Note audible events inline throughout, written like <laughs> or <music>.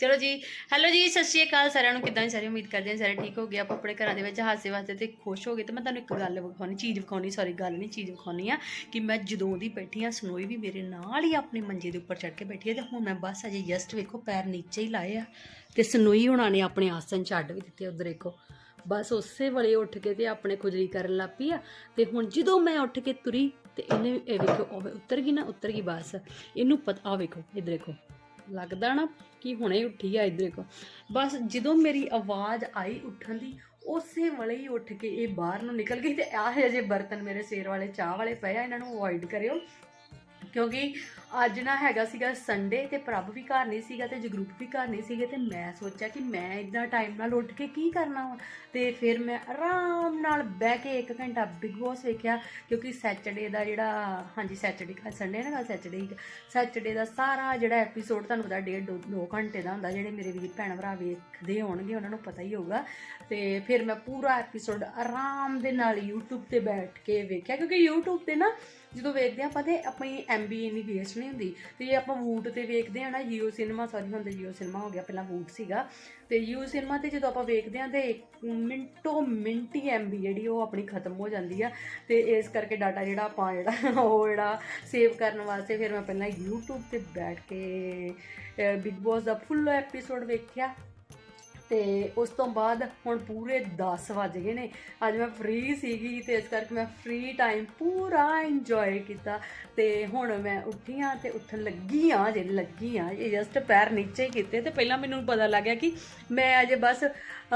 ਚਲੋ ਜੀ ਹੈਲੋ ਜੀ, ਸਤਿ ਸ਼੍ਰੀ ਅਕਾਲ ਸਾਰਿਆਂ ਨੂੰ, ਕਿਦਾਂ ਸਾਰੇ? ਉਮੀਦ ਕਰਦੇ ਹਾਂ ਸਾਰੇ ਠੀਕ ਹੋ ਗਏ। ਆਪਾਂ ਆਪਣੇ ਘਰਾਂ ਦੇ ਵਿੱਚ ਹਾਸੇ ਵਾਸਤੇ ਤੇ ਖੁਸ਼ ਹੋ ਗਏ। ਤੇ ਮੈਂ ਤੁਹਾਨੂੰ ਇੱਕ ਗੱਲ ਵਿਖਾਉਣੀ, ਚੀਜ਼ ਵਿਖਾਉਣੀ ਸੌਰੀ ਗੱਲ ਨਹੀਂ, ਚੀਜ਼ ਵਿਖਾਉਣੀ ਆ ਕਿ ਮੈਂ ਜਦੋਂ ਦੀ ਬੈਠੀ ਆ ਸਨੋਈ ਵੀ ਮੇਰੇ ਨਾਲ ਹੀ ਆਪਣੀ ਮੰਜੇ ਦੇ ਉੱਪਰ ਚੜ ਕੇ ਬੈਠੀ ਆ ਤੇ ਹੁਣ ਮੈਂ ਬਸ ਅਜੇ ਜਸਟ ਵੇਖੋ, ਪੈਰ ਨੀਚੇ ਹੀ ਲਾਏ ਆ ਤੇ ਸਨੋਈ ਹੁਣਾਂ ਨੇ ਆਪਣੇ ਆਸਨ ਛੱਡ ਵੀ ਦਿੱਤੇ ਉਧਰ ਦੇਖੋ ਬਸ ਉਸੇ ਵੇਲੇ ਉੱਠ ਕੇ ਤੇ ਆਪਣੇ ਖੁਜਲੀ ਕਰਨ ਲੱਗ ਪਈ ਆ ਤੇ ਹੁਣ ਜਦੋਂ ਮੈਂ ਉੱਠ ਕੇ ਤੁਰੀ ਤੇ ਇਹਨੇ, ਇਹ ਵੇਖੋ, ਉਹ ਉੱਤਰ ਗਈ ਨਾ, ਉੱਤਰ ਗਈ ਬਸ। ਇਹਨੂੰ ਪਤਾ ਆ ਵੇਖੋ, ਇਧਰ ਦੇਖੋ ਲੱਗਦਾ ਨਾ ਕਿ ਹੁਣੇ ਉੱਠੀ ਆ ਇਧਰ ਦੇਖੋ। ਬਸ ਜਦੋਂ ਮੇਰੀ ਆਵਾਜ਼ ਆਈ ਉੱਠਣ ਦੀ, ਉਸੇ ਵੇਲੇ ਹੀ ਉੱਠ ਕੇ ਇਹ ਬਾਹਰ ਨੂੰ ਨਿਕਲ ਗਈ ਤੇ ਆਹ ਜਿਹੇ ਬਰਤਨ ਮੇਰੇ ਸੇਰ ਵਾਲੇ, ਚਾਹ ਵਾਲੇ ਪਏ ਆ, ਇਹਨਾਂ ਨੂੰ ਅਵੋਇਡ ਕਰਿਓ। ਕਿਉਂਕਿ ਅੱਜ ਨਾ ਹੈਗਾ ਸੀਗਾ ਸੰਡੇ ਤੇ ਪ੍ਰਭ ਵੀ ਘਰ ਨਹੀਂ ਸੀਗਾ ਤੇ ਜਗਰੂਪ ਵੀ ਘਰ ਨਹੀਂ ਸੀਗੇ ਤੇ ਮੈਂ ਸੋਚਿਆ ਕਿ ਮੈਂ ਇਦਾਂ ਟਾਈਮ ਨਾਲ ਉੱਠ ਕੇ ਕੀ ਕਰਨਾ ਵਾ? ਤੇ ਫਿਰ ਮੈਂ ਆਰਾਮ ਨਾਲ ਬਹਿ ਕੇ 1 ਘੰਟਾ ਬਿਗ ਬੌਸ ਵੇਖਿਆ, ਕਿਉਂਕਿ ਸੈਚਰਡੇ ਦਾ ਜਿਹੜਾ, ਹਾਂਜੀ ਸੈਚਰਡੇ ਕੱਲ ਸੰਡੇ ਨਾ ਕੱਲ ਸੈਚਰਡੇ ਸੈਚਰਡੇ ਦਾ ਸਾਰਾ ਜਿਹੜਾ ਐਪੀਸੋਡ ਤੁਹਾਨੂੰ ਪਤਾ ਡੇਢ ਦੋ ਦੋ ਘੰਟੇ ਦਾ ਹੁੰਦਾ, ਜਿਹੜੇ ਮੇਰੇ ਵੀਰ ਭੈਣ ਭਰਾ ਵੇਖਦੇ ਹੋਣਗੇ, ਉਹਨਾਂ ਨੂੰ ਪਤਾ ਹੀ ਹੋਊਗਾ। ਤੇ ਫਿਰ ਮੈਂ ਪੂਰਾ ਐਪੀਸੋਡ ਆਰਾਮ ਦੇ ਨਾਲ YouTube ਤੇ ਬੈਠ ਕੇ ਵੇਖਿਆ, ਕਿਉਂਕਿ YouTube ਤੇ ਨਾ ਜਦੋਂ ਵੇਖਦੇ ਆਪਾਂ ਤੇ ਆਪਣੀ ਐਮਬੀ ਨਹੀਂ ਵੇਸਟ ਨਹੀਂ ਹੁੰਦੀ। ਤੇ ਜੇ ਆਪਾਂ ਵੂਟ ਤੇ ਵੇਖਦੇ ਆ ਨਾ ਜੀਓ ਸਿਨੇਮਾ ਸੌਰੀ ਹੁੰਦਾ ਤੇ ਜੀਓ ਸਿਨੇਮਾ ਹੋ ਗਿਆ, ਪਹਿਲਾਂ ਵੂਟ ਸੀਗਾ। ਤੇ ਜੀਓ ਸਿਨੇਮਾ ਤੇ ਜਦੋਂ ਆਪਾਂ ਵੇਖਦੇ ਆ ਤੇ ਇੱਕ ਮਿੰਟੋ ਮਿੰਟ ਹੀ ਐਮਬੀ ਜਿਹੜੀ ਉਹ ਆਪਣੀ ਖਤਮ ਹੋ ਜਾਂਦੀ ਆ। ਤੇ ਇਸ ਕਰਕੇ ਡਾਟਾ ਜਿਹੜਾ ਆਪਾਂ ਜਿਹੜਾ, ਉਹ ਜਿਹੜਾ ਸੇਵ ਕਰਨ ਵਾਸਤੇ ਫਿਰ ਮੈਂ ਪਹਿਲਾਂ YouTube ਤੇ ਬੈਠ ਕੇ ਬਿਗ ਬੌਸ ਦਾ ਫੁੱਲ ਐਪੀਸੋਡ ਵੇਖਿਆ। ਤੇ ਉਸ ਤੋਂ ਬਾਅਦ ਹੁਣ ਪੂਰੇ 10 ਵੱਜ ਗਏ ਨੇ। ਅੱਜ ਮੈਂ ਫ੍ਰੀ ਸੀਗੀ ਤੇ ਇਸ ਕਰਕੇ ਮੈਂ ਫ੍ਰੀ ਟਾਈਮ ਪੂਰਾ ਇੰਜੋਏ ਕੀਤਾ ਤੇ ਹੁਣ ਮੈਂ ਉੱਠੀ ਆ ਤੇ ਉੱਠਣ ਲੱਗੀ ਆ ਜੇ ਲੱਗੀ ਆ ਇਹ ਜਸਟ ਪੈਰ ਨੀਚੇ ਕੀਤੇ ਤੇ ਪਹਿਲਾਂ ਮੈਨੂੰ ਪਤਾ ਲੱਗਿਆ ਕਿ ਮੈਂ ਅਜੇ ਬਸ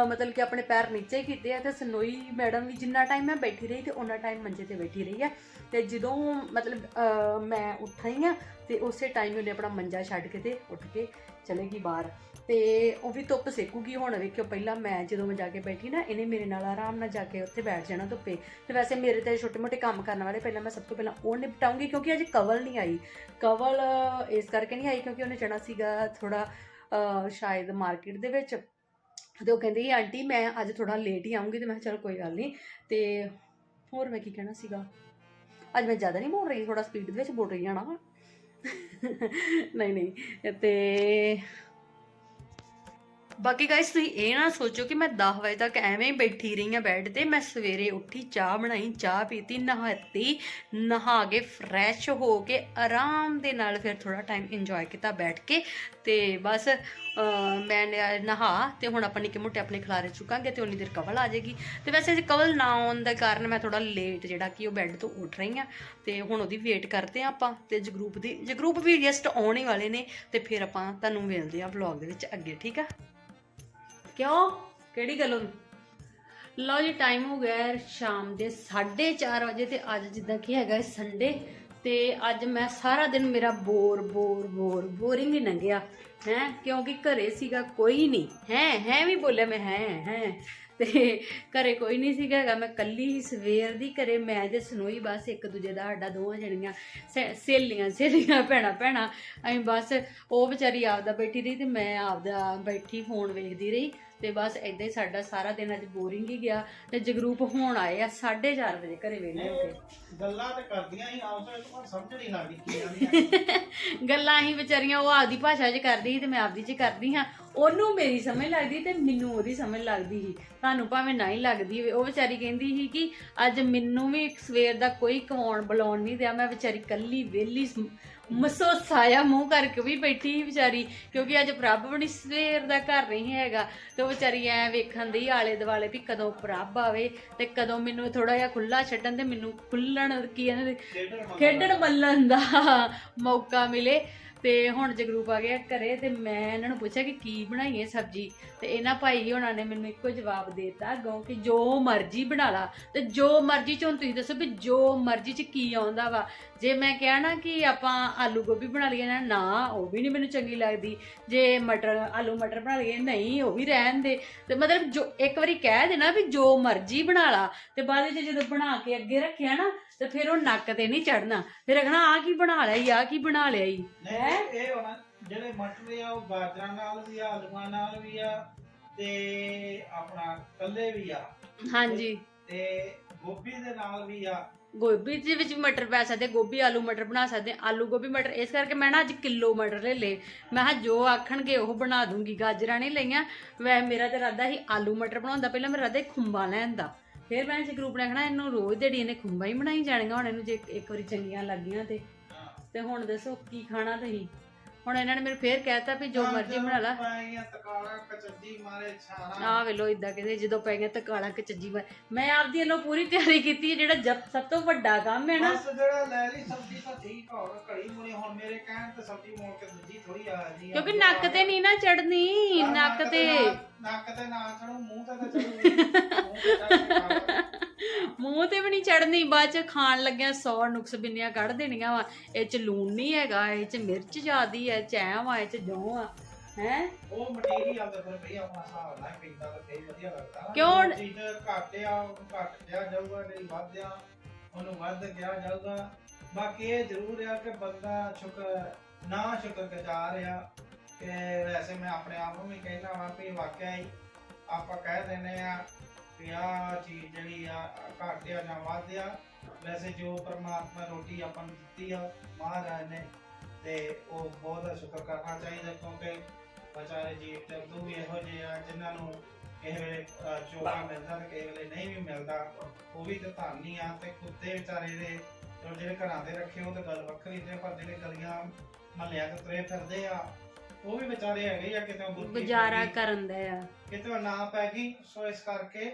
ਮਤਲਬ ਕਿ ਆਪਣੇ ਪੈਰ ਨੀਚੇ ਕੀਤੇ ਆ ਤੇ ਸਨੋਈ ਮੈਡਮ ਵੀ ਜਿੰਨਾ ਟਾਈਮ ਮੈਂ ਬੈਠੀ ਰਹੀ ਤੇ ਉਹਨਾਂ ਟਾਈਮ ਮੰਜੇ ਤੇ ਬੈਠੀ ਰਹੀ ਆ। ਤੇ ਜਦੋਂ ਮਤਲਬ ਅ, ਮੈਂ ਉੱਠੀ ਆ ਤੇ ਉਸੇ ਟਾਈਮ ਉਹਨੇ ਆਪਣਾ ਮੰਜਾ ਛੱਡ ਕੇ ਤੇ ਉੱਠ ਕੇ ਚਲੇਗੀ ਬਾਹਰ। ਤੇ ਉਹ ਵੀ ਧੁੱਪ ਸੇਕੂਗੀ ਹੁਣ ਵੇਖਿਓ ਪਹਿਲਾਂ ਮੈਂ ਜਦੋਂ ਮੈਂ ਜਾ ਕੇ ਬੈਠੀ ਨਾ, ਇਹਨੇ ਮੇਰੇ ਨਾਲ ਆਰਾਮ ਨਾਲ ਜਾ ਕੇ ਉੱਥੇ ਬੈਠ ਜਾਣਾ ਧੁੱਪੇ। ਤੇ ਵੈਸੇ ਮੇਰੇ ਤੇ ਛੋਟੇ ਮੋਟੇ ਕੰਮ ਕਰਨ ਵਾਲੇ ਪਹਿਲਾਂ ਮੈਂ ਸਭ ਤੋਂ ਪਹਿਲਾਂ ਉਹ ਨਿਪਟਾਉਂਗੀ ਕਿਉਂਕਿ ਅਜੇ ਕਵਲ ਨਹੀਂ ਆਈ। ਕਵਲ ਇਸ ਕਰਕੇ ਨਹੀਂ ਆਈ ਕਿਉਂਕਿ ਉਹਨੇ ਜਾਣਾ ਸੀਗਾ ਥੋੜਾ ਸ਼ਾਇਦ ਮਾਰਕੀਟ ਦੇ ਵਿੱਚ। ਤੇ ਉਹ ਕਹਿੰਦੀ, ਆਂਟੀ, ਮੈਂ ਅੱਜ ਥੋੜਾ ਲੇਟ ਹੀ ਆਉਂਗੀ ਤੇ ਮੈਂ ਕਿਹਾ, ਚਲ ਕੋਈ ਗੱਲ ਨਹੀਂ। ਤੇ ਹੋਰ ਮੈਂ ਕੀ ਕਹਿਣਾ ਸੀਗਾ? ਅੱਜ ਮੈਂ ਜ਼ਿਆਦਾ ਨਹੀਂ ਬੋਲ ਰਹੀ ਥੋੜਾ ਸਪੀਡ ਦੇ ਵਿੱਚ ਬੋਲ ਰਹੀ ਹਾਂ ਨਾ। <laughs> ਨਹੀਂ ਨਹੀਂ। ਤੇ ਬਾਕੀ ਗਾਇਸ ਤੁਸੀਂ ਇਹ ਨਾ ਸੋਚੋ ਕਿ ਮੈਂ 10 ਵਜੇ ਤੱਕ ਐਵੇਂ ਹੀ ਬੈਠੀ ਰਹੀ ਆ ਬੈੱਡ ਤੇ। ਮੈਂ ਸਵੇਰੇ ਉੱਠੀ, ਚਾਹ ਬਣਾਈ, ਚਾਹ ਪੀਤੀ, ਨਹਾਤੀ, ਨਹਾ ਕੇ ਫਰੈਸ਼ ਹੋ ਕੇ ਆਰਾਮ ਦੇ ਨਾਲ ਫਿਰ ਥੋੜਾ ਟਾਈਮ ਇੰਜੋਏ ਕੀਤਾ ਬੈਠ ਕੇ। ਤੇ ਬਸ ਮੈਂ ਨਹਾ ਤੇ ਹੁਣ ਆਪਾਂ ਨਿੱਕੇ ਮੋਟੇ ਆਪਣੇ ਖਿਲਾਰੇ ਚੁੱਕਾਂਗੇ ਤੇ ਉਨੀ ਦੇਰ ਕਵਲ ਆ ਜਾਏਗੀ। ਤੇ ਵੈਸੇ ਜੇ ਕਵਲ ਨਾ ਆਉਣ ਦਾ ਕਾਰਨ ਮੈਂ ਥੋੜਾ ਲੇਟ ਜਿਹੜਾ ਕਿ ਉਹ ਬੈੱਡ ਤੋਂ ਉੱਠ ਰਹੀ ਆ ਤੇ ਹੁਣ ਉਹਦੀ ਵੇਟ ਕਰਦੇ ਆ ਆਪਾਂ ਤੇ ਜਗਰੂਪ ਦੀ ਜਗਰੂਪ ਵੀ ਜਸਟ ਆਉਣ ਹੀ ਵਾਲੇ ਨੇ ਤੇ ਫਿਰ ਆਪਾਂ ਤੁਹਾਨੂੰ ਮਿਲਦੇ ਆ ਵਲੌਗ ਦੇ ਵਿੱਚ ਅੱਗੇ, ਠੀਕ ਆ? ਕਿਉਂ? ਕਿਹੜੀ ਗੱਲੋਂ? ਲਓ ਜੀ ਟਾਈਮ ਹੋ ਗਿਆ ਹੈ ਸ਼ਾਮ ਦੇ 4:30 ਵਜੇ ਤੇ ਅੱਜ ਜਿੱਦਾਂ ਕੀ ਹੈਗਾ ਸੰਡੇ ਤੇ ਅੱਜ ਮੈਂ ਸਾਰਾ ਦਿਨ ਮੇਰਾ ਬੋਰ ਬੋਰ ਬੋਰ ਬੋਰਿੰਗ ਹੀ ਲੰਘਿਆ। ਹੈ? ਕਿਉਂਕਿ ਘਰੇ ਸੀਗਾ ਕੋਈ ਨਹੀਂ। ਹੈ? ਹੈ ਵੀ ਬੋਲਿਆ ਮੈਂ, ਹੈ ਹੈ। ਤੇ ਘਰੇ ਕੋਈ ਨਹੀਂ ਸੀਗਾ ਹੈਗਾ। ਮੈਂ ਕੱਲੀ ਹੀ ਸਵੇਰ ਦੀ ਘਰੇ ਮੈਂ ਤੇ ਸਨੋਈ ਬਸ ਇੱਕ ਦੂਜੇ ਦਾ ਸਾਡਾ ਦੋਵਾਂ ਜਣੀਆਂ ਸਹੇਲੀਆਂ ਸਹੇਲੀਆਂ ਭੈਣਾਂ ਭੈਣਾਂ ਅਸੀਂ ਬਸ ਉਹ ਵਿਚਾਰੀ ਆਪਦਾ ਬੈਠੀ ਰਹੀ ਤੇ ਮੈਂ ਆਪਦਾ ਬੈਠੀ ਫੋਨ ਵੇਖਦੀ ਰਹੀ ਤੇ ਬਸ ਏਦਾਂ ਹੀ ਸਾਡਾ ਸਾਰਾ ਦਿਨ ਅੱਜ ਬੋਰਿੰਗ ਹੀ ਗਿਆ ਤੇ ਜਗਰੂਪ ਹੁਣ ਆਏ ਆ 4:30 ਵਜੇ ਘਰੇ ਵੇਲੇ ਹੋ ਕੇ। ਗੱਲਾਂ ਤੇ ਕਰਦੀਆਂ ਹੀ ਆਪਸ ਵਿੱਚ ਪਰ ਸਮਝ ਨਹੀਂ ਲੱਗਦੀ ਕੀ <laughs> ਗੱਲਾਂ ਹੀ ਵਿਚਾਰੀਆਂ ਉਹ ਆਪਦੀ ਭਾਸ਼ਾ 'ਚ ਕਰਦੀ ਸੀ ਤੇ ਮੈਂ ਆਪਦੀ 'ਚ ਕਰਦੀ ਹਾਂ। ਉਹਨੂੰ ਮੇਰੀ ਸਮਝ ਲੱਗਦੀ ਤੇ ਮੈਨੂੰ ਉਹਦੀ ਸਮਝ ਲੱਗਦੀ ਸੀ। ਤੁਹਾਨੂੰ ਭਾਵੇਂ ਨਾ ਹੀ ਲੱਗਦੀ ਹੋਵੇ। ਉਹ ਵਿਚਾਰੀ ਕਹਿੰਦੀ ਸੀ ਕਿ ਅੱਜ ਮੈਨੂੰ ਵੀ ਸਵੇਰ ਦਾ ਕੋਈ ਕਵਾਉਣ ਬੁਲਾਉਣ ਨਹੀਂ ਦਿਆ। ਮੈਂ ਵਿਚਾਰੀ ਕੱਲੀ ਵਿਹਲੀ ਮਸੋਸਾਇਆ ਮੂੰਹ ਕਰਕੇ ਵੀ ਬੈਠੀ ਸੀ ਵਿਚਾਰੀ ਕਿਉਂਕਿ ਅੱਜ ਪ੍ਰਭ ਬਣੀ ਸਵੇਰ ਦਾ ਘਰ ਨਹੀਂ ਹੈਗਾ। ਤੇ ਉਹ ਵਿਚਾਰੀ ਐ ਵੇਖਣ ਦੀ ਆਲੇ ਦੁਆਲੇ ਵੀ ਕਦੋਂ ਪ੍ਰਭ ਆਵੇ ਤੇ ਕਦੋਂ ਮੈਨੂੰ ਥੋੜਾ ਜਿਹਾ ਖੁੱਲਾ ਛੱਡਣ ਤੇ ਮੈਨੂੰ ਖੁੱਲਣ ਕੀ ਕਹਿੰਦੇ ਖੇਡਣ ਮੱਲਣ ਦਾ ਮੌਕਾ ਮਿਲੇ। ਤੇ ਹੁਣ ਜਗਰੂਪ ਆ ਗਿਆ ਘਰੇ ਤੇ ਮੈਂ ਇਹਨਾਂ ਨੂੰ ਪੁੱਛਿਆ ਕਿ ਕੀ ਬਣਾਈਏ ਸਬਜੀ? ਤੇ ਇਹਨਾਂ ਭਾਈ ਹੋਣਾ ਨੇ ਮੈਨੂੰ ਇੱਕੋ ਜਵਾਬ ਦੇਤਾ ਗੋ ਕਿ ਜੋ ਮਰਜ਼ੀ ਬਣਾ ਲਾ। ਤੇ ਜੋ ਮਰਜ਼ੀ ਚ ਤੁਸੀਂ ਦੱਸੋ ਵੀ ਜੋ ਮਰਜ਼ੀ ਚ ਕੀ ਆਉਂਦਾ ਵਾ। ਜੇ ਮੈਂ ਕਿਹਾ ਨਾ ਕਿ ਆਪਾਂ ਆਲੂ ਗੋਭੀ ਬਣਾ ਲਈਏ ਨਾ ਨਾ, ਉਹ ਵੀ ਨਹੀਂ ਮੈਨੂੰ ਚੰਗੀ ਲੱਗਦੀ। ਜੇ ਮਟਰ, ਆਲੂ ਮਟਰ ਬਣਾ ਲਈਏ, ਨਹੀਂ, ਉਹ ਵੀ ਰਹਿਣ ਦੇ। ਤੇ ਮਤਲਬ ਜੋ, ਇੱਕ ਵਾਰੀ ਕਹਿ ਦੇਣਾ ਵੀ ਜੋ ਮਰਜ਼ੀ ਬਣਾ ਲਾ। ਤੇ ਬਾਅਦ ਵਿੱਚ ਜਦੋਂ ਬਣਾ ਕੇ ਅੱਗੇ ਰੱਖਿਆ ਨਾ, ਤੇ ਫਿਰ ਉਹ ਨੱਕ ਤੇ ਨਹੀਂ ਚੜਨਾ ਫਿਰ ਅਗਣਾ ਆ ਕੀ ਬਣਾ ਲਿਆ ਈ ਆ ਕੀ ਬਣਾ ਲਿਆ ਈ? ਨਹੀਂ ਇਹ ਹੋਣਾ ਜਿਹੜੇ ਮਟਰ ਆ ਉਹ ਗਾਜਰਾਂ ਨਾਲ ਵੀ ਆ ਆਲੂਆਂ ਨਾਲ ਵੀ ਆ ਤੇ ਆਪਣਾ ਕੱਲੇ ਵੀ ਆ। ਹਾਂਜੀ। ਤੇ ਗੋਭੀ ਦੇ ਨਾਲ ਵੀ ਆ। ਗੋਭੀ ਦੇ ਵਿੱਚ ਵੀ ਮਟਰ ਪਾ ਸਕਦੇ ਗੋਭੀ ਆਲੂ ਮਟਰ ਬਣਾ ਸਕਦੇ ਆਲੂ ਗੋਭੀ ਮਟਰ ਇਸ ਕਰਕੇ ਮੈਂ ਨਾ ਅੱਜ ਕਿਲੋ ਮਟਰ ਲੈ ਲਏ। ਮੈਂ ਕਿਹਾ ਜੋ ਆਖਣਗੇ ਉਹ ਬਣਾ ਦੂੰਗੀ ਗਾਜਰਾਂ ਨਹੀਂ ਲਈਆਂ। ਵੈ ਮੇਰਾ ਤੇ ਇਰਾਦਾ ਸੀ ਆਲੂ ਮਟਰ ਬਣਾਉਂਦਾ ਪਹਿਲਾਂ ਮੇਰਾ ਇਰਾਦਾ ਸੀ ਖੁੰਬਾਂ ਲੈਣ ਦਾ। ਫਿਰ ਮੈਂ ਜੇ ਗਰੁੱਪ ਨੇ ਕਹਣਾ ਇਹਨੂੰ ਰੋਜ਼ ਦੇੜੀ ਇਹਨੇ ਖੁੰਬਾਂ ਹੀ ਬਣਾਈ ਜਾਣੀਆਂ ਹੁਣ ਇਹਨੂੰ ਜੇ ਇੱਕ ਵਾਰੀ ਚੰਗੀਆਂ ਲੱਗੀਆਂ ਤੇ ਤੇ ਹੁਣ ਦੱਸੋ ਕੀ ਖਾਣਾ ਤੁਸੀਂ? ਹੁਣ ਇਹਨਾਂ ਨੇ ਮੈਨੂੰ ਫੇਰ ਕਹਿਤਾ ਵੀ ਜੋ ਮਰਜ਼ੀ ਬਣਾ ਲਾ। ਪਾਈਆਂ ਤਕਾਲਾ ਕਚੱਦੀ ਮਾਰੇ ਛਾਣਾ। ਆ ਵੇਲੋ ਇਦਾਂ ਕਹਿੰਦੇ ਜਦੋਂ ਪੈ ਗਿਆ ਤਾਂ ਕਾਲਾ ਕਚੱਜੀ ਵਾ ਮੈਂ ਆਪਦੀ ਵੱਲੋਂ ਪੂਰੀ ਤਿਆਰੀ ਕੀਤੀ ਹੈ ਜਿਹੜਾ ਜਬ ਸਭ ਤੋਂ ਵੱਡਾ ਕੰਮ ਹੈ ਨਾ। ਬਸ ਜਿਹੜਾ ਲੈ ਲਈ ਸਬਜ਼ੀ ਤਾਂ ਠੀਕ ਹੋ ਘੜੀ ਮੁਣੀ ਹੁਣ ਮੇਰੇ ਕਹਿਣ ਤੇ ਸਬਜ਼ੀ ਮੋੜ ਕੇ ਦੂਜੀ ਥੋੜੀ ਆ ਜੀ ਕਿਉਂਕਿ ਨੱਕ ਤੇ ਨਹੀਂ ਨਾ ਚੜਨੀ ਨੱਕ ਤੇ। ਨੱਕ ਤੇ ਨਾ ਚੜੂ ਮੂੰਹ ਤੇ ਤਾਂ ਚੜੂ <laughs> ਮੂੰਹ ਤੇ ਵੀ ਨਹੀਂ ਚੜਨੀ ਬਾਅਦ ਚ ਖਾਣ ਲੱਗਿਆ 100 ਨੁਕਸ ਬਿੰਨੀਆਂ ਕੱਢ ਦੇਣੀਆਂ ਵਾ ਇਹ ਚ ਲੂਣ ਨਹੀਂ ਹੈਗਾ ਇਹ ਚ ਮਿਰਚ ਜ਼ਿਆਦੀ ਹੈ ਚੈਂ ਵਾ ਇਹ ਚ ਜੌਂ ਆ ਹੈ ਉਹ ਮਟੀਰੀਅਲ ਦਾ ਫਿਰ ਭਈ ਆਪਣਾ ਹਿਸਾਬ ਨਾਲ ਪੈਂਦਾ ਤਾਂ ਫੇਰ ਵਧੀਆ ਲੱਗਦਾ। ਕਿਉਂ? ਚੀਜ਼ ਘੱਟ ਆ ਘੱਟ ਗਿਆ ਜਾਊਗਾ ਜਿਹੜੀ ਵੱਧ ਆ ਉਹਨੂੰ ਵੱਧ ਗਿਆ ਜਾਊਗਾ ਬਾਕੀ ਇਹ ਜ਼ਰੂਰ ਆ ਕਿ ਬੰਦਾ ਸ਼ੁਕਰ ਨਾ ਸ਼ੁਕਰਗੁਜ਼ਾਰ ਆ ਕਿ ਵੈਸੇ ਮੈਂ ਆਪਣੇ ਆਪ ਨੂੰ ਵੀ ਕਹਿਣਾ ਵਾ ਕਿ ਵਾਕਿਆ ਹੀ ਆਪਾਂ ਕਹਿ ਦਿੰਦੇ ਆ ਕਿ ਆ ਚੀਜ਼ ਜਿਹੜੀ ਆ ਘੱਟ ਆ ਜਾਂ ਵੱਧ ਆ ਵੈਸੇ ਜੋ ਪਰਮਾਤਮਾ ਰੋਟੀ ਆਪਾਂ ਨੂੰ ਦਿੱਤੀ ਆ ਮਹਾਰਾਜ ਨੇ ਤੇ ਉਹ ਬਹੁਤ ਸ਼ੁਕਰ ਕਰਨਾ ਚਾਹੀਦਾ ਕਿਉਂਕਿ ਵਿਚਾਰੇ ਜੀਵ ਜੰਤੂ ਵੀ ਇਹੋ ਜਿਹੇ ਆ ਜਿਨ੍ਹਾਂ ਨੂੰ ਕਿਸੇ ਵੇਲੇ ਚੋਗਾ ਮਿਲਦਾ ਤੇ ਕਿਸੇ ਵੇਲੇ ਨਹੀਂ ਵੀ ਮਿਲਦਾ ਉਹ ਵੀ ਤਾਂ ਧਾਨੀ ਆ ਤੇ ਕੁੱਤੇ ਵਿਚਾਰੇ ਦੇ ਚਲੋ ਜਿਹੜੇ ਘਰਾਂ ਦੇ ਰੱਖੇ ਉਹ ਤਾਂ ਗੱਲ ਵੱਖਰੀ ਤੇ ਪਰ ਜਿਹੜੇ ਗਲੀਆਂ ਮਹੱਲਿਆਂ ਤੇ ਤੁਰੇ ਫਿਰਦੇ ਆ ਉਹ ਵੀ ਵਿਚਾਰੇ ਹੈਗੇ ਆ ਕਿਤੇ ਗੁਜ਼ਾਰਾ ਕਰਨ ਦਾ ਆ। ਕਿਤੇ ਨਾ ਪੈ ਗਈ ਸੋ ਇਸ ਕਰਕੇ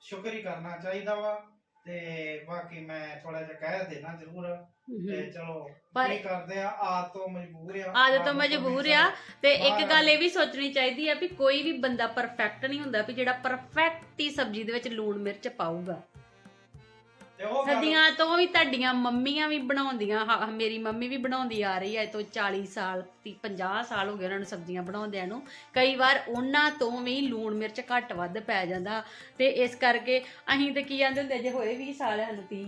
ਸ਼ੁਕਰ ਹੀ ਕਰਨਾ ਚਾਹੀਦਾ ਵਾ ਤੇ ਬਾਕੀ ਮੈਂ ਥੋੜਾ ਜਿਹਾ ਕਹਿ ਦੇਣਾ ਜ਼ਰੂਰ। ਤੇ ਚਲੋ ਪਰ- ਕੀ ਕਰਦੇ ਆ ਆਦ ਤੋਂ ਮਜਬੂਰ ਆ ਆਦਤ ਤੋਂ ਆਦਤ ਮਜਬੂਰ ਆ। ਤੇ ਇੱਕ ਗੱਲ ਇਹ ਵੀ ਸੋਚਣੀ ਚਾਹੀਦੀ ਆ ਵੀ ਕੋਈ ਵੀ ਬੰਦਾ ਪਰਫੈਕਟ ਨਹੀਂ ਹੁੰਦਾ ਵੀ ਜਿਹੜਾ ਪਰਫੈਕਟ ਹੀ ਸਬਜ਼ੀ ਦੇ ਵਿੱਚ ਲੂਣ ਮਿਰਚ ਪਾਊਗਾ। ਸਦੀਆਂ ਤੋਂ ਵੀ ਤੁਹਾਡੀਆਂ ਮੰਮੀਆਂ ਵੀ ਬਣਾਉਂਦੀਆਂ ਹ- ਮੇਰੀ ਮੰਮੀ ਵੀ ਬਣਾਉਂਦੀ ਆ ਰਹੀ ਹੈ ਇਹ ਤੋਂ 40 ਸਾਲ 30 50 ਸਾਲ ਹੋ ਗਏ ਉਹਨਾਂ ਨੂੰ ਸਬਜ਼ੀਆਂ ਬਣਾਉਂਦਿਆਂ ਨੂੰ। ਕਈ ਵਾਰ ਉਹਨਾਂ ਤੋਂ ਵੀ ਲੂਣ ਮਿਰਚ ਘੱਟ ਵੱਧ ਪੈ ਜਾਂਦਾ ਤੇ ਇਸ ਕਰਕੇ ਅਸੀਂ ਤੇ ਕੀ ਕਹਿੰਦੇ ਹੁੰਦੇ ਜੇ ਹੋਏ 20 ਸਾਲ ਸਾਨੂੰ 30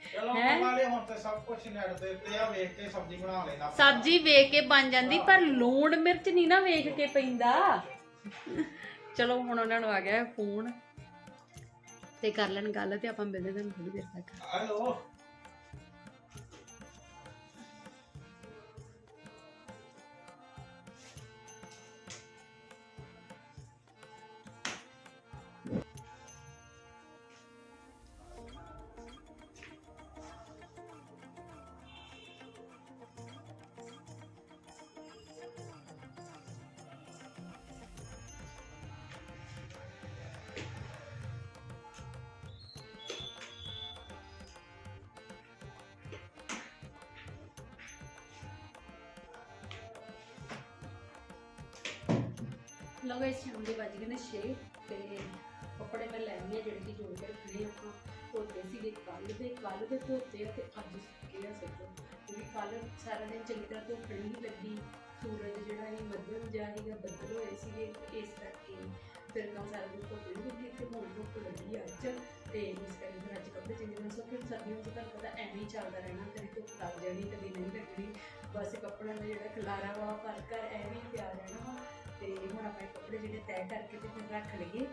ਚਲੋ ਹੈਂ? ਵਾਲੇ ਹੁਣ ਤੇ ਸਭ ਕੁਝ ਨੈਟ ਦੇ ਉੱਤੇ ਆ ਵੇਖ ਕੇ ਸਬਜ਼ੀ ਬਣਾ ਲੈਣਾ ਸਬਜ਼ੀ ਵੇਖ ਕੇ ਬਣ ਜਾਂਦੀ ਪਰ ਲੂਣ ਮਿਰਚ ਨਹੀਂ ਨਾ ਵੇਖ ਕੇ ਪੈਂਦਾ। ਚਲੋ ਹੁਣ ਉਹਨਾਂ ਨੂੰ ਆ ਗਿਆ ਫੋਨ। ਤੇ ਕਰ ਲੈਣ ਗੱਲ ਤੇ ਆਪਾਂ ਮਿਲਦੇ ਤੁਹਾਨੂੰ ਥੋੜੀ ਦੇਰ ਤੱਕ। ਹਲੋ ਲੋ ਗਾਇਸ ਸ਼ਾਮ ਦੇ ਵੱਜ ਗਏ ਨੇ 6 ਤੇ ਕੱਪੜੇ ਮੈਂ ਲੈਣੀ ਆ ਜਿਹੜੇ ਕਿ ਜੋੜ ਕੇ ਰੱਖਣੇ ਆਪਾਂ। ਧੋਤੇ ਸੀਗੇ ਕੱਲ ਦੇ ਕੱਲ ਦੇ ਧੋਤੇ ਆ ਤੇ ਅੱਜ ਸੁੱਕੇ ਆ ਸੱਜੋ ਕਿਉਂਕਿ ਕੱਲ ਸਾਰਾ ਦਿਨ ਚੰਗੀ ਤਰ੍ਹਾਂ ਧੁੱਪ ਨਹੀਂ ਲੱਗੀ। ਸੂਰਜ ਜਿਹੜਾ ਇਹ ਮੱਧਮ ਜਿਹਾ ਸੀਗਾ, ਬੱਦਲ ਹੋਏ ਸੀਗੇ ਇਸ ਕਰਕੇ ਫਿਰ ਕੰਮ ਸਾਰਾ ਦਿਨ ਧੁੱਪ ਨਹੀਂ ਲੱਗੀ ਤੇ ਹੁਣ ਧੁੱਪ ਲੱਗੀ ਅੱਜ। ਤੇ ਇਸ ਕਰਕੇ ਫਿਰ ਅੱਜ ਕੱਪੜੇ ਚੰਗੀ ਤਰ੍ਹਾਂ ਸੁੱਕੇ ਸਰਦੀਆਂ 'ਚ ਤੁਹਾਨੂੰ ਪਤਾ ਐਵੇਂ ਹੀ ਚੱਲਦਾ ਰਹਿਣਾ, ਕਦੀ ਧੁੱਪ ਲੱਗ ਜਾਣੀ, ਕਦੀ ਨਹੀਂ ਲੱਗਣੀ। ਬਸ ਕੱਪੜਿਆਂ ਦਾ ਜਿਹੜਾ ਖਲਾਰਾ ਵਾ ਪਰ ਘਰ ਐਵੇਂ ਹੀ ਪਿਆ ਰਹਿਣਾ ਵਾ। ਤੇ ਹੁਣ ਆਪਾਂ ਇਹ ਕੱਪੜੇ ਜਿਹੜੇ ਤੈਅ ਕਰਕੇ ਤੇ ਫਿਰ ਰੱਖ ਲਈਏ।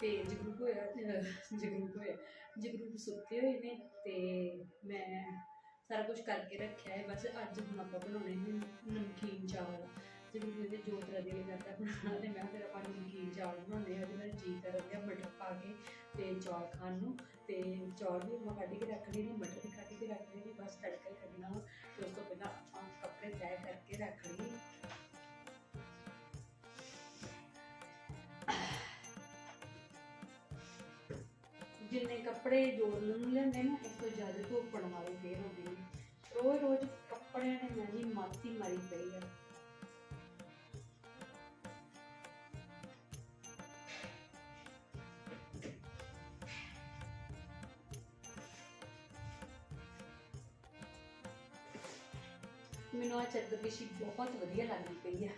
ਤੇ ਜਗਰੂਪ ਹੋਇਆ, ਅਹ ਜਗਰੂਪ ਹੋਇਆ, ਜਗਰੂਪ ਸੁੱਤੇ ਹੋਏ ਨੇ ਤੇ ਮੈਂ ਸਾਰਾ ਕੁਝ ਕਰਕੇ ਰੱਖਿਆ ਹੈ। ਬਸ ਅੱਜ ਹੁਣ ਆਪਾਂ ਬਣਾਉਣੇ ਨੇ ਨਮਕੀਨ ਚਾਵਲ। ਜਗਰੂਪ ਦੇ ਜੋ ਤਰ੍ਹਾਂ ਦੇ ਕਰਦਾ ਬਣਾਉਣਾ ਤੇ ਮੈਂ ਫਿਰ ਆਪਾਂ ਨਮਕੀਨ ਚਾਵਲ ਬਣਾਉਣੇ ਆ ਜਿਹਨਾਂ ਜੀ ਕਰਨ ਦਿਆ ਮਟਰ ਪਾ ਕੇ ਤੇ ਚੌਲ ਖਾਣ ਨੂੰ। ਤੇ ਚੌਲ ਵੀ ਮੈਂ ਕੱਢ ਕੇ ਰੱਖ ਲਏ ਨੇ, ਮਟਰ ਵੀ ਕੱਢ ਕੇ ਰੱਖ ਲਏ ਨੇ, ਬਸ ਤੜਕਾ ਹੀ ਕੱਢਣਾ ਵਾ। ਤੇ ਉਸ ਤੋਂ ਪਹਿਲਾਂ ਆਪਾਂ ਕੱਪੜੇ ਤੈਅ ਕਰਕੇ ਰੱਖ ਲਈਏ ਜਿੰਨੇ ਕੱਪੜੇ ਜੋੜਨ ਨੂੰ ਲੈਂਦੇ ਨਾ, ਇਸ ਤੋਂ ਜ਼ਿਆਦਾ ਧੋਪਣ ਵਾਲੇ ਫੇਰ ਹੁੰਦੇ ਨੇ ਰੋਜ਼ ਰੋਜ਼ ਕੱਪੜਿਆਂ ਨੇ ਨਾ ਮਾਤੀ ਮਾਰੀ ਪਈ ਆ। ਮੈਨੂੰ ਆ ਚੱਦਰ ਪਿਛੀ ਬਹੁਤ ਵਧੀਆ ਲੱਗਦੀ ਪਈ ਆ।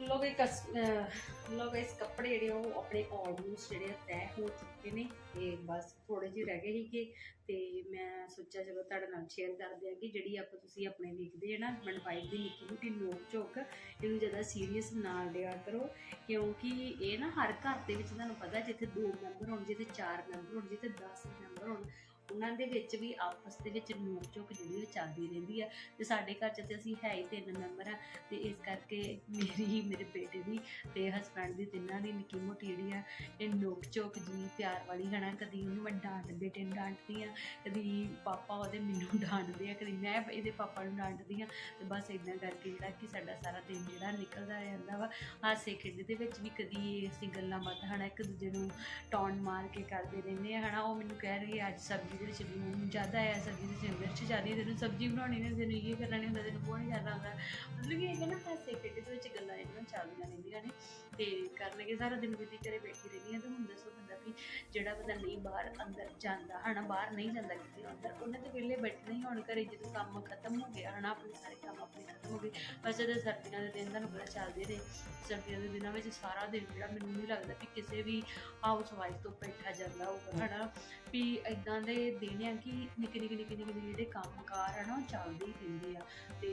ਲੋਕ ਇਹ ਕਸ ਅਹ ਲੋਕ ਕੱਪੜੇ ਜਿਹੜੇ ਉਹ ਆਪਣੇ ਆਲਮੋਸਟ ਜਿਹੜੇ ਤੈਅ ਹੋ ਚੁੱਕੇ ਨੇ ਤੇ ਬਸ ਥੋੜੇ ਜਿਹੇ ਰਹਿ ਗਏ ਸੀਗੇ ਤੇ ਮੈਂ ਸੋਚਿਆ ਚਲੋ ਤੁਹਾਡੇ ਨਾਲ ਸ਼ੇਅਰ ਕਰਦੇ ਆ ਕਿ ਜਿਹੜੀ ਆਪਾਂ ਤੁਸੀਂ ਆਪਣੇ ਦੇਖਦੇ ਆ ਨਾ ਹਸਬੈਂਡ ਵਾਈਫ ਦੀ ਨਿੱਕੀ ਮੋਟੀ ਨੋਕ ਝੋਕ, ਇਹਨੂੰ ਜ਼ਿਆਦਾ ਸੀਰੀਅਸ ਨਾ ਲਿਆ ਕਰੋ ਕਿਉਂਕਿ ਇਹ ਨਾ ਹਰ ਘਰ ਦੇ ਵਿੱਚ ਤੁਹਾਨੂੰ ਪਤਾ ਜਿੱਥੇ ਦੋ ਮੈਂਬਰ ਹੋਣ, ਜਿੱਥੇ ਚਾਰ ਮੈਂਬਰ ਹੋਣ, ਜਿੱਥੇ 10 ਮੈਂਬਰ ਹੋਣ ਉਹਨਾਂ ਦੇ ਵਿੱਚ ਵੀ ਆਪਸ ਦੇ ਵਿੱਚ ਨੋਕ ਝੋਕ ਜਿਹੜੀ ਉਹ ਚੱਲਦੀ ਰਹਿੰਦੀ ਆ ਤੇ ਸਾਡੇ ਘਰ 'ਚ ਤੇ ਅਸੀਂ ਹੈ ਹੀ ਤਿੰਨ ਮੈਂਬਰ ਆ ਤੇ ਇਸ ਕਰਕੇ ਮੇਰੀ, ਮੇਰੇ ਬੇਟੇ ਦੀ ਤੇ ਹਸਬੰਡ ਦੀ ਤਿੰਨਾਂ ਦੀ ਨਿੱਕੀ ਮੋਟੀ ਜਿਹੜੀ ਆ, ਇਹ ਨੋਕ ਝੋਕ ਜੀ ਪਿਆਰ ਵਾਲੀ ਹਨਾ ਕਦੀ ਉਹਨੂੰ ਮੈਂ ਡਾਂਟ ਬੇਟੇ ਨੂੰ ਡਾਂਟਦੀ ਆ, ਕਦੀ ਪਾਪਾ ਉਹਦੇ ਮੈਨੂੰ <laughs> ਡਾਂਟਦੇ ਆ, ਕਦੀ ਮੈਂ ਇਹਦੇ ਪਾਪਾ ਨੂੰ ਡਾਂਟਦੀ ਆ ਤੇ ਬਸ ਇਦਾਂ ਕਰਕੇ ਜਿਹੜਾ ਕਿ ਸਾਡਾ ਸਾਰਾ ਦਿਨ ਜਿਹੜਾ ਨਿਕਲਦਾ ਜਾਂਦਾ ਵਾ। ਹਾਸੇ ਖੇਡੇ ਦੇ ਵਿੱਚ ਵੀ ਕਦੀ ਅਸੀਂ ਗੱਲਾਂ ਬਾਤਾਂ ਹਨਾ ਇੱਕ ਦੂਜੇ ਨੂੰ ਟੌਨ ਮਾਰ ਕੇ ਕਰਦੇ ਰਹਿੰਦੇ ਆ ਹਨਾ, ਉਹ ਮੈਨੂੰ ਕਹਿ ਰਹੀ ਹੈ ਅੱਜ ਸਬਜ਼ੀ ਜਿਹੜੀ ਵਿੱਚ ਲੂਣ ਜ਼ਿਆਦਾ ਹੈ ਸਬਜ਼ੀ ਦੇ ਵਿੱਚ ਮਿਰਚ ਜ਼ਿਆਦਾ ਹੈ, ਤੈਨੂੰ ਸਬਜ਼ੀ ਬਣਾਉਣੀ ਨਹੀਂ, ਤੈਨੂੰ ਇਹ ਕਰਨਾ ਨਹੀਂ ਹੁੰਦਾ ਤੈਨੂੰ ਬਹੁਤ ਜ਼ਿਆਦਾ ਹੁੰਦਾ ਮਤਲਬ ਕਿ ਇਹ ਨਾ ਹਾਸੇ ਖੇਡੇ ਦੇ ਵਿੱਚ ਗੱਲਾਂ ਜਿਹੜੀਆਂ ਚੱਲਦੀਆਂ ਰਹਿੰਦੀਆਂ ਨੇ। ਤੇ ਕਰਨਗੇ, ਸਾਰਾ ਦਿਨ ਵੀ ਘਰੇ ਬੈਠੀ ਰਹਿੰਦੀ ਆ ਤੇ ਹੁਣ ਦੱਸੋ ਬੰਦਾ ਵੀ ਜਿਹੜਾ ਬੰਦਾ ਨਹੀਂ ਬਾਹਰ ਅੰਦਰ ਜਾਂਦਾ, ਹਨਾ, ਬਾਹਰ ਨਹੀਂ ਜਾਂਦਾ ਕਿਤੇ ਅੰਦਰ, ਉਹਨੇ ਤੇ ਵਿਹਲੇ ਬੈਠਣਾ ਹੀ ਹੁਣ ਘਰੇ ਜਦੋਂ ਕੰਮ ਖਤਮ ਹੋ ਗਿਆ, ਹਨਾ, ਆਪਣੇ ਸਾਰੇ ਕੰਮ ਆਪਣੇ ਖਤਮ ਹੋ ਗਏ ਵੈਸੇ ਤਾਂ ਸਰਦੀਆਂ ਦੇ ਦਿਨ ਤੁਹਾਨੂੰ ਪਤਾ ਚੱਲਦੇ ਨੇ, ਸਰਦੀਆਂ ਦੇ ਦਿਨਾਂ ਵਿੱਚ ਸਾਰਾ ਦਿਨ ਜਿਹੜਾ ਮੈਨੂੰ ਨਹੀਂ ਲੱਗਦਾ ਕਿ ਕਿਸੇ ਵੀ ਹਾਊਸ ਵਾਈਫ ਤੋਂ ਬੈਠਾ ਜਾਂਦਾ ਹੋਊਗਾ, ਹਨਾ, ਵੀ ਇਦਾਂ ਦੇ ਦਿਨ ਆ ਕਿ ਨਿੱਕੇ ਨਿੱਕੇ ਨਿੱਕੇ ਨਿੱਕੇ ਜਿਹੜੇ ਕੰਮਕਾਰ ਆ ਨਾ ਉਹ ਚੱਲਦੇ ਹੀ ਰਹਿੰਦੇ ਆ, ਤੇ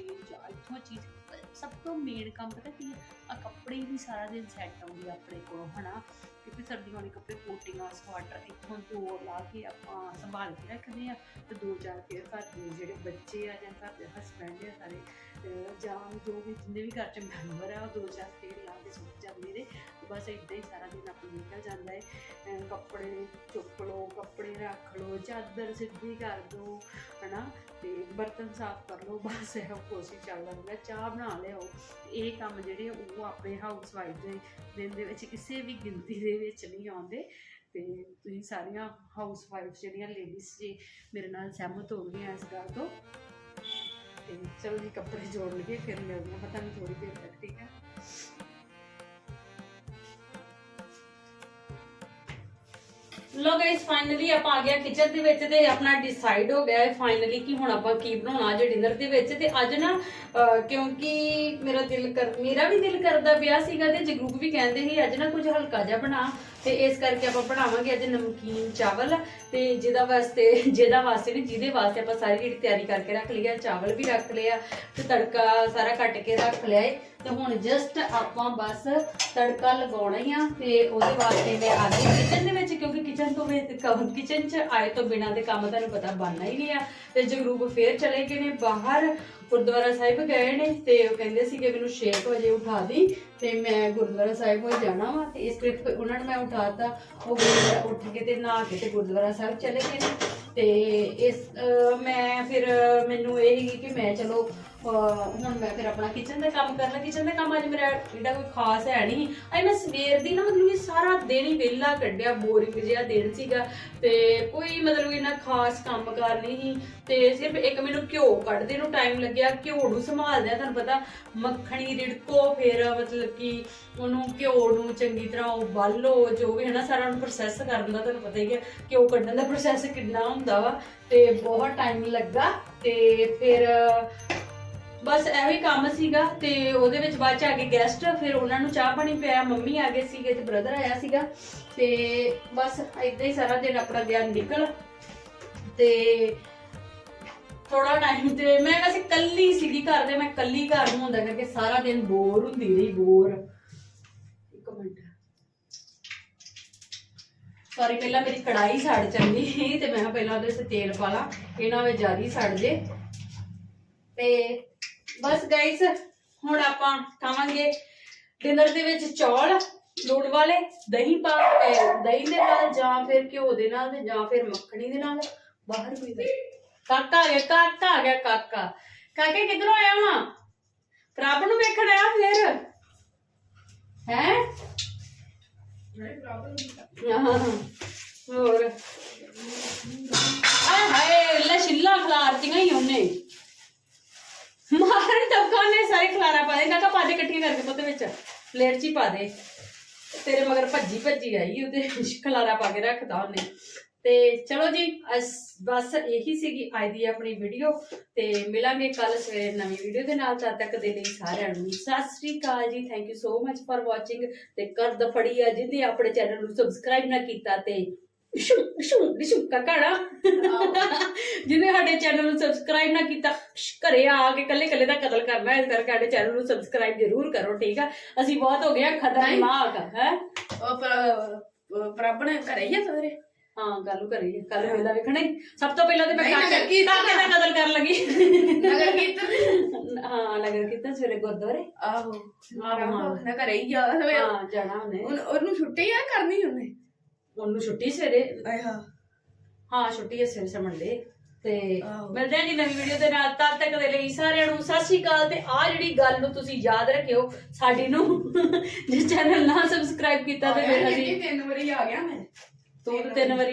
ਇੱਥੋਂ ਚੀਜ਼ ਸਭ ਤੋਂ ਮੇਨ ਕੰਮ ਪਤਾ ਕੀ ਆ ਕੱਪੜੇ ਵੀ ਸਾਰਾ ਦਿਨ ਸੈੱਟ ਆਉਂਦੇ ਆ ਆਪਣੇ ਕੋਲ, ਹਨਾ? ਕਿਉਂਕਿ ਸਰਦੀਆਂ ਵਾਲੇ ਕੱਪੜੇ ਕੋਟੀਆਂ, ਸਵਾਟਰ ਇੱਥੋਂ ਤੋਂ ਲਾ ਕੇ ਆਪਾਂ ਸੰਭਾਲ ਕੇ ਰੱਖਦੇ ਆ ਤੇ ਦੋ ਚਾਰ ਫੇਰ ਘਰ ਦੇ ਜਿਹੜੇ ਬੱਚੇ ਆ ਜਾਂ ਘਰ ਦੇ ਹਸਬੈਂਡ ਆ ਸਾਰੇ ਅਹ ਜਾਂ ਜੋ ਵੀ ਜਿੰਨੇ ਵੀ ਘਰ ਚ ਮੈਂਬਰ ਆ, ਉਹ ਦੋ ਚਾਰ ਫੇਰ ਲਾ ਕੇ ਸੁੱਕ ਜਾਂਦੇ ਨੇ। ਤੇ ਬਸ ਇਦਾਂ ਹੀ ਸਾਰਾ ਦਿਨ ਆਪਣਾ ਨਿਕਲ ਜਾਂਦਾ ਹੈ। ਕੱਪੜੇ ਚੁੱਕ ਲਓ, ਕੱਪੜੇ ਰੱਖ ਲਓ, ਚਾਦਰ ਸਿੱਧੀ ਕਰ ਦਿਓ, ਹਨਾ? ਤੇ ਬਰਤਨ ਸਾਫ਼ ਕਰ ਲਓ, ਬਸ ਇਹ ਕੋਸ਼ਿਸ਼ ਚੱਲਦਾ ਰਹਿੰਦਾ। ਚਾਹ ਬਣਾ ਲਿਆਓ। ਇਹ ਕੰਮ ਜਿਹੜੇ ਉਹ ਆਪਣੇ ਹਾਊਸ ਵਾਈਫ ਦੇ ਦਿਨ ਦੇ ਵਿੱਚ ਕਿਸੇ ਵੀ ਗਿਣਤੀ ਦੇ ਵਿੱਚ ਨਹੀਂ ਆਉਂਦੇ। ਤੇ ਤੁਸੀਂ ਸਾਰੀਆਂ ਹਾਊਸ ਵਾਈਫ ਜਿਹੜੀਆਂ ਲੇਡੀਜ਼ ਜੀ, ਮੇਰੇ ਨਾਲ ਸਹਿਮਤ ਹੋ ਗਈਆਂ ਇਸ ਗੱਲ ਤੋਂ। ਤੇ ਚਲੋ ਜੀ ਕੱਪੜੇ ਜੋੜ ਲਈਏ ਫਿਰ ਮਿਲਦੇ ਹਾਂ ਪਤਾ ਨਹੀਂ ਥੋੜੀ ਦੇਰ ਤੱਕ ਠੀਕ ਹੈ ਲੋ ਗਾਇਸ ਫਾਈਨਲੀ ਆਪਾਂ ਆ ਗਿਆ ਕਿਚਨ ਦੇ ਵਿੱਚ ਤੇ ਆਪਣਾ ਡਿਸਾਈਡ ਹੋ ਗਿਆ ਹੈ ਫਾਈਨਲੀ ਕਿ ਹੁਣ ਆਪਾਂ ਕੀ ਬਣਾਉਣਾ, ਅੱਜ ਡਿਨਰ ਦੇ ਵਿੱਚ ਤੇ ਅੱਜ ਨਾ ਕਿਉਂਕਿ ਮੇਰਾ ਦਿਲ ਕਰ, ਮੇਰਾ ਵੀ ਦਿਲ ਕਰਦਾ ਪਿਆ ਸੀਗਾ ਤੇ ਜਗਰੂਪ ਵੀ ਕਹਿੰਦੇ ਸੀ, ਅੱਜ ਨਾ ਕੁਝ ਹਲਕਾ ਜਿਹਾ ਬਣਾ ਤੇ ਇਸ ਕਰਕੇ ਆਪਾਂ ਬਣਾਵਾਂਗੇ ਅੱਜ ਨਮਕੀਨ ਚਾਵਲ। ਤੇ ਜਿਹਦਾ ਵਾਸਤੇ ਜਿਹਦਾ ਵਾਸਤੇ ਵੀ ਜਿਹਦੇ ਵਾਸਤੇ ਆਪਾਂ ਸਾਰੀ ਜਿਹੜੀ ਤਿਆਰੀ ਕਰਕੇ ਰੱਖ ਲਈ ਆ, ਚਾਵਲ ਵੀ ਰੱਖ ਲਿਆ ਤੇ ਤੜਕਾ ਸਾਰਾ ਕੱਟ ਕੇ ਰੱਖ ਲਿਆ ਏ। ਤੇ ਹੁਣ ਜਸਟ ਆਪਾਂ ਬਸ ਤੜਕਾ ਲਗਾਉਣਾ ਹੀ ਆ ਤੇ ਉਹਦੇ ਵਾਸਤੇ ਮੈਂ ਆ ਗਈ ਕਿਚਨ ਦੇ ਵਿੱਚ, ਕਿਉਂਕਿ ਕਿਚਨ ਤੋਂ ਮੈਂ ਕਿਚਨ 'ਚ ਆਏ ਤੋਂ ਬਿਨਾਂ ਦੇ ਕੰਮ ਤੁਹਾਨੂੰ ਪਤਾ ਬਣਨਾ ਹੀ ਨਹੀਂ ਆ। ਤੇ ਜਗਰੂਪ ਫੇਰ ਚਲੇ ਗਏ ਨੇ ਬਾਹਰ। ਗੁਰਦੁਆਰਾ ਸਾਹਿਬ ਗਏ ਨੇ ਤੇ ਉਹ ਕਹਿੰਦੇ ਸੀ ਕਿ ਮੈਨੂੰ 6 ਵਜੇ ਉਠਾ ਦੀ, ਤੇ ਮੈਂ ਗੁਰਦੁਆਰਾ ਸਾਹਿਬ ਹੋ ਜਾਣਾ ਵਾ ਤੇ ਇਸ ਟ੍ਰਿਪ ਉਹਨਾਂ ਨੂੰ ਮੈਂ ਉਠਾਤਾ। ਉਹ ਗੁਰਦੁਆਰਾ ਉੱਠ ਕੇ ਤੇ ਨਹਾ ਕੇ ਤੇ ਗੁਰਦੁਆਰਾ ਸਾਹਿਬ ਚਲੇ ਗਏ ਨੇ। ਤੇ ਇਸ ਮੈਂ ਫਿਰ ਮੈਨੂੰ ਇਹ ਸੀ ਕਿ ਮੈਂ ਚਲੋ ਅਹ, ਹੁਣ ਮੈਂ ਫਿਰ ਆਪਣਾ ਕਿਚਨ ਦਾ ਕੰਮ ਕਰਨਾ ਕਿਚਨ ਦਾ ਕੰਮ ਅੱਜ ਮੇਰਾ ਜਿਹੜਾ ਕੋਈ ਖਾਸ ਹੈ ਨਹੀਂ। ਅੱਜ ਮੈਂ ਸਵੇਰ ਦੀ ਨਾ ਮਤਲਬ ਕਿ ਸਾਰਾ ਦਿਨ ਹੀ ਵਿਹਲਾ ਕੱਢਿਆ ਬੋਰਿੰਗ ਜਿਹਾ ਦਿਨ ਸੀਗਾ। ਤੇ ਕੋਈ ਮਤਲਬ ਇਹਨਾਂ ਖਾਸ ਕੰਮ ਕਰ ਨਹੀਂ ਸੀ। ਤੇ ਸਿਰਫ ਇੱਕ ਮੈਨੂੰ ਘਿਓ ਕੱਢਦੇ ਨੂੰ ਟਾਈਮ ਲੱਗਿਆ ਘਿਓ ਨੂੰ ਸੰਭਾਲਦੇ ਸੰਭਾਲਦਿਆਂ ਤੁਹਾਨੂੰ ਪਤਾ ਮੱਖਣੀ ਰਿੜਕੋ ਫਿਰ ਮਤਲਬ ਕਿ ਉਹਨੂੰ ਘਿਓ ਨੂੰ ਚੰਗੀ ਤਰ੍ਹਾਂ ਉਬਾਲੋ ਜੋ ਵੀ ਹੈ ਨਾ ਸਾਰਾ ਉਹਨੂੰ ਪ੍ਰੋਸੈਸ ਕਰਨ ਦਾ ਤੁਹਾਨੂੰ ਪਤਾ ਹੀ ਹੈ ਘਿਓ ਕੱਢਣ ਦਾ ਪ੍ਰੋਸੈਸ ਕਿੰਨਾ ਹੁੰਦਾ ਵਾ। ਤੇ ਬਹੁਤ ਟਾਈਮ ਲੱਗਾ ਤੇ ਫਿਰ ਬਸ ਇਹੋ ਹੀ ਕੰਮ ਸੀਗਾ ਤੇ ਉਹਦੇ ਵਿੱਚ ਬਾਅਦ ਚ ਆ ਗਏ ਗੈਸਟ ਫਿਰ ਉਹਨਾਂ ਨੂੰ ਚਾਹ ਪਾਣੀ ਪਿਆ, ਮੰਮੀ ਆ ਗਏ ਸੀਗੇ ਤੇ ਬ੍ਰਦਰ ਆਇਆ ਸੀਗਾ ਤੇ ਬਸ ਇਦਾਂ ਹੀ ਸਾਰਾ ਦਿਨ ਆਪਣਾ ਗਿਆ ਨਿਕਲ ਤੇ ਥੋੜਾ ਟਾਈਮ ਤੇ ਮੈਂ ਵੈਸੇ ਕੱਲੀ ਸੀਗੀ ਘਰ ਦੇ, ਮੈਂ ਕੱਲੀ ਘਰ ਨੂੰ ਹੁੰਦਾ ਕਰਕੇ ਸਾਰਾ ਦਿਨ ਬੋਰ ਹੁੰਦੀ ਰਹੀ ਬੋਰ ਇੱਕ ਮਿੰਟ। ਸੌਰੀ ਪਹਿਲਾਂ ਮੇਰੀ ਕੜਾਈ ਸੜ ਚੰਗੀ ਸੀ ਤੇ ਮੈਂ ਕਿਹਾ ਪਹਿਲਾਂ ਉਹਦੇ 'ਚ ਤੇਲ ਪਾ ਲਾਂ ਇਹਨਾਂ ਵਿੱਚ ਜ਼ਿਆਦਾ ਸੜ ਜੇ। ਤੇ ਬਸ ਗਾਇਸ ਹੁਣ ਆਪਾਂ ਖਾਵਾਂਗੇ ਡਿਨਰ ਦੇ ਵਿੱਚ ਚੌਲ ਲੂਣ ਵਾਲੇ, ਦਹੀਂ ਪਾ ਦਹੀਂ ਦੇ ਨਾਲ ਜਾਂ ਫਿਰ ਘਿਓ ਦੇ ਨਾਲ ਤੇ ਜਾਂ ਫਿਰ ਮੱਖਣੀ ਦੇ ਨਾਲ। ਬਾਹਰ ਕੋਈ ਗੱਲ ਕਾਕਾ ਆ ਗਿਆ ਕਾਕਾ ਆ ਗਿਆ ਕਾਕਾ। ਕਾਕੇ, ਕਿੱਧਰੋਂ ਆਇਆ ਵਾ? ਰੱਬ ਨੂੰ ਵੇਖਣ ਆਇਆ ਫਿਰ। ਹੈ। ਹੋਰ। ਆਏ ਹਾਏ, ਲੈ ਛਿੱਲਾ ਖਲਾਰਤੀਆਂ ਹੀ ਉਹਨੇ। ਮਾਰ ਟੱਕਾ ਨੇ ਸਾਰੇ ਖਲਾਰਾ ਪਾ ਦੇ ਕਾਕਾ ਪਾ ਦੇ ਇਕੱਠੀਆਂ ਕਰਕੇ ਪੁੱਤ ਵਿੱਚ। ਪਲੇਟ 'ਚ ਹੀ ਪਾ ਦੇ। ਤੇਰੇ ਮਗਰ ਭੱਜੀ ਭੱਜੀ ਆਈ, ਉਹਦੇ ਖਲਾਰਾ ਪਾ ਕੇ ਰੱਖਦਾ ਉਹਨੇ। ਤੇ ਚਲੋ ਜੀ, ਅਸ ਬਸ ਇਹੀ ਸੀਗੀ ਅੱਜ ਦੀ ਆਪਣੀ ਵੀਡੀਓ ਤੇ ਮਿਲਾਂਗੇ ਕੱਲ ਸਵੇਰੇ ਨਵੀਂ ਵੀਡੀਓ ਦੇ ਨਾਲ। ਤਦ ਤੱਕ ਦੇ ਲਈ ਸਾਰਿਆਂ ਨੂੰ ਸਤਿ ਸ੍ਰੀ ਅਕਾਲ ਜੀ। Thank you so much for watching ਤੇ ਕਰ ਦਫ਼ੜੀ ਆ ਜਿਹਨੇ ਆਪਣੇ ਚੈਨਲ ਨੂੰ ਸਬਸਕ੍ਰਾਈਬ ਨਾ ਕੀਤਾ ਤੇ ਸ਼ੂ ਸ਼ੂ ਸ਼ੂ ਕਕੜਾ ਜਿਹਨੇ ਸਾਡੇ ਚੈਨਲ ਨੂੰ ਸਬਸਕ੍ਰਾਈਬ ਨਾ ਕੀਤਾ ਘਰੇ ਆ ਕੇ ਕੱਲੇ ਕੱਲੇ ਦਾ ਕਤਲ ਕਰਨਾ ਇਸ ਕਰਕੇ ਸਾਡੇ ਚੈਨਲ ਨੂੰ ਸਬਸਕ੍ਰਾਈਬ ਜ਼ਰੂਰ ਕਰੋ ਠੀਕ ਆ? ਅਸੀਂ ਬਹੁਤ ਹੋ ਗਏ ਖਤਰਨਾਕ ਹੈ? ਉਹ ਪਰ ਪ੍ਰਭ ਨੇ ਘਰੇ ਹੀ ਆ ਸਾਰੇ ਹਾਂ ਗੱਲ ਕਰੀਏ ਕੱਲ ਵੇਲਾ ਵੇਖਣਾ ਸਭ ਤੋਂ ਪਹਿਲਾਂ ਤੇ ਮੈਂ ਕਾਕੇ ਦਾ ਕਤਲ ਕਰਨ ਲੱਗੀ। ਨਗਰ ਕੀਰਤਨ? ਹਾਂ ਨਗਰ ਕੀਰਤਨ ਸਵੇਰੇ ਗੁਰਦੁਆਰੇ। ਆਹੋ। ਹਾਂ। ਪ੍ਰਭ ਨੇ ਘਰੇ ਹੀ ਆ ਸਵੇਰ ਹਾਂ ਜਾਣਾ ਉਹਨੇ। ਉਹਨ- ਉਹਨੂੰ ਛੁੱਟੀ ਆ ਕਰਨੀ ਉਹਨੇ? ਉਹਨੂੰ ਛੁੱਟੀ ਸਵੇਰੇ। ਆਏ ਹਾਂ ਹਾਂ ਛੁੱਟੀ ਹੈ ਸਵੇਰੇ ਸੰਡੇ ਤੇ ਆਹੋ। ਮਿਲਦੇ ਹਾਂ ਜੀ ਨਵੀਂ ਵੀਡੀਓ ਦੇ ਨਾਲ। ਤਦ ਤੱਕ ਦੇ ਲਈ ਸਾਰਿਆਂ ਨੂੰ ਸਤਿ ਸ਼੍ਰੀ ਅਕਾਲ। ਤੇ ਆ ਜਿਹੜੀ ਗੱਲ ਨੂੰ ਤੁਸੀਂ ਯਾਦ ਰੱਖਿਓ ਸਾਡੀ ਨੂੰ ਜੇ ਚੈਨਲ ਨਾ ਸਬਸਕ੍ਰਾਈਬ ਕੀਤਾ ਤੇ ਫਿਰ ਅਸੀਂ ਤਿੰਨ ਵਾਰੀ ਆ ਗਿਆ ਮੈਂ। ਤੇ ਤਿੰਨ ਵਾਰੀ।